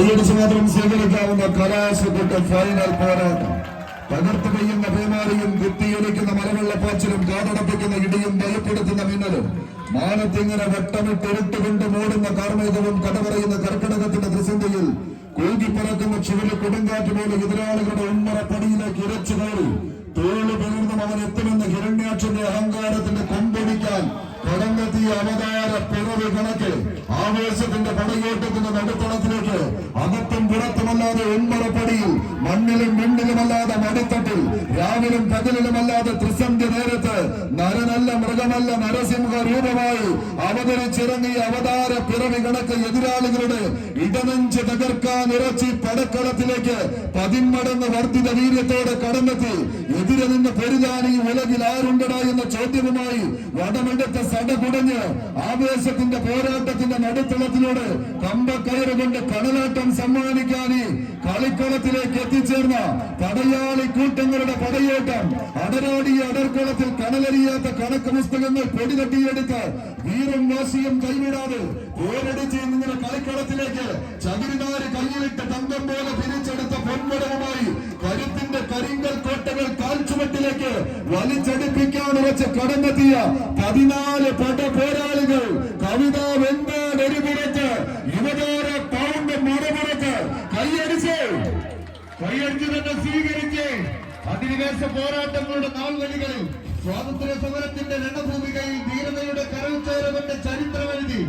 കൈയടിച്ച് മാത്രം സ്വീകരിക്കാവുന്ന കലാശപ്പെട്ട ഫൈനൽ പോരാട്ടം. തകർത്ത് പെയ്യുന്ന പേമാരിയും കുത്തിയൊലിക്കുന്ന മലവെള്ളപ്പാച്ചിലും കാതടപ്പിക്കുന്ന ഇടിയും ഭയപ്പെടുത്തുന്ന മിന്നലും മാനത്തിങ്ങനെ വട്ടമിട്ടിരുട്ടുകൊണ്ട് മൂടുന്ന കാർമേഘവും കടപറയുന്ന കർക്കിടകത്തിന്റെ പ്രതിസന്ധിയിൽ കൂകിപ്പറക്കുന്ന ചുവൽ കൊടുങ്കാറ്റ് പോലെ എതിരാളികളുടെ ഉമ്മറ പടിയിലേക്ക് ഇരച്ചു കയറി. തോൾ പകർന്നും അവൻ എത്തുമെന്ന ഹിരണ്യാക്ഷന്റെ അഹങ്കാരത്തിന്റെ കൊമ്പൊടിക്കാൻ കടന്നെത്തിയ അവതാര പിറവി കണക്ക് ആവേശത്തിന്റെ പടയോട്ടത്തിന്റെ നടുത്തളത്തിലേക്ക് അകത്തും പുറത്തുമല്ലാതെ ഉമ്മറപ്പടിയിൽ മണ്ണിലും മിണ്ണിലുമല്ലാതെ മടിത്തട്ടിൽ രാവിലും പകലിലുമല്ലാതെ ത്രിസന്ധ്യ നേരത്ത് നരനല്ല മൃഗമല്ല നരസിംഹ രൂപമായി അവതരിച്ചിറങ്ങിയ അവതാര പിറവി കണക്ക് എതിരാളികളുടെ ഇടനെഞ്ച് തകർക്കാൻ ഇറച്ചി പടക്കളത്തിലേക്ക് പതിന്മടങ്ങ് വർദ്ധിത വീര്യത്തോടെ കടന്നെത്തി. എതിരെ നിന്ന് പൊരുതാൻ ഉലകിൽ ആരുണ്ടടാ എന്ന ചോദ്യവുമായി വടമെടുത്ത സടകുടഞ്ഞ് ആവേശത്തിന്റെ പോരാട്ടത്തിന്റെ നടുത്തളത്തിലൂടെ കമ്പക്കയറ് കൊണ്ട് കടലാട്ടം സമ്മാനിക്കാൻ കളിക്കളത്തിലേക്ക് എത്തിച്ചേർന്ന പടയാളി കൂട്ടങ്ങളുടെ പടയോട്ടം അടരാടി അടർക്കളത്തിൽ കടലരിയാത്ത കണക്ക് പുസ്തകങ്ങൾ പൊടിതട്ടിയെടുത്ത് വീറും വാശിയും കൈവിടാതെ പോരടിച്ച് നിങ്ങളുടെ കളിക്കളത്തിലേക്ക് ചകിരിനാര് കയ്യിലിട്ട് തങ്കം പോലെ പിരിച്ചെടുത്ത പൊന്മുടവുമായി കരുത്തിന്റെ കരിങ്കൽ കോട്ടകൾ കാൽച്ചുവട്ടിലേക്ക് വലിച്ചടിപ്പിക്കാൻ ഉറച്ച് കടന്നെത്തിയ പതിനാല് പട കൈയടിച്ച് തന്നെ സ്വീകരിച്ച് അധിനിവേശ പോരാട്ടങ്ങളുടെ നാൾവഴികളിൽ സ്വാതന്ത്ര്യ സമരത്തിന്റെ രണഭൂമികയിൽ ധീരതയുടെ കരൾച്ചേരവന്റെ ചരിത്രമെഴുതി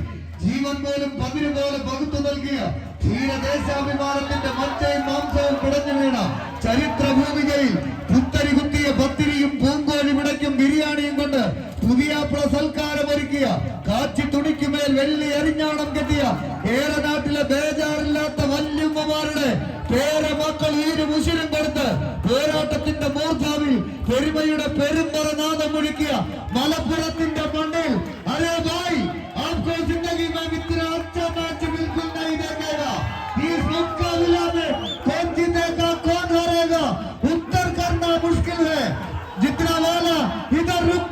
ജീവൻ പോലും പതിന് പോലെ പകുത്തു നൽകിയ ധീരദേശാഭിമാനത്തിന്റെ മച്ചയും മാംസവും പിടഞ്ഞു വീണ ചരിത്ര ഭൂമികയിൽ പുത്തരി കുത്തിയ പത്തിരിയും പൂങ്കോഴി വിടയ്ക്കും ബിരിയാണിയും കൊണ്ട് പുതിയ സൽക്കാരം ഒരുക്കിയ കാച്ചി തുണിക്കുമേൽ വെള്ളി എറിഞ്ഞാണം കെട്ടിയ ഏറെ നാട്ടിലെ ബേജാറില്ലാത്ത വല്യമ്മമാരുടെ കേര മക്കൾ ഈര് മുശിരം കൊടുത്ത് പോരാട്ടത്തിന്റെ മൂർധാവിൽ പെരുമയുടെ പെരുമ്പറ നാദം ഒഴുക്കിയ മലപ്പുറത്തിന്റെ മണ്ണിൽ അരേ ബായ് ആപ്കോ ജിന്ദഗി മേ ഇത്ര അച്ഛാ മാച്ച് ബിൽക്കുൽ നഹീ ദേഖേഗാ. ഈ മുക്കാബില മേ കോൻ ജീതേഗാ കോൻ ഹാരേഗാ ഉത്തർ കർണാ മുഷ്കിൽ ഹൈ. जितना वाला इधर रुक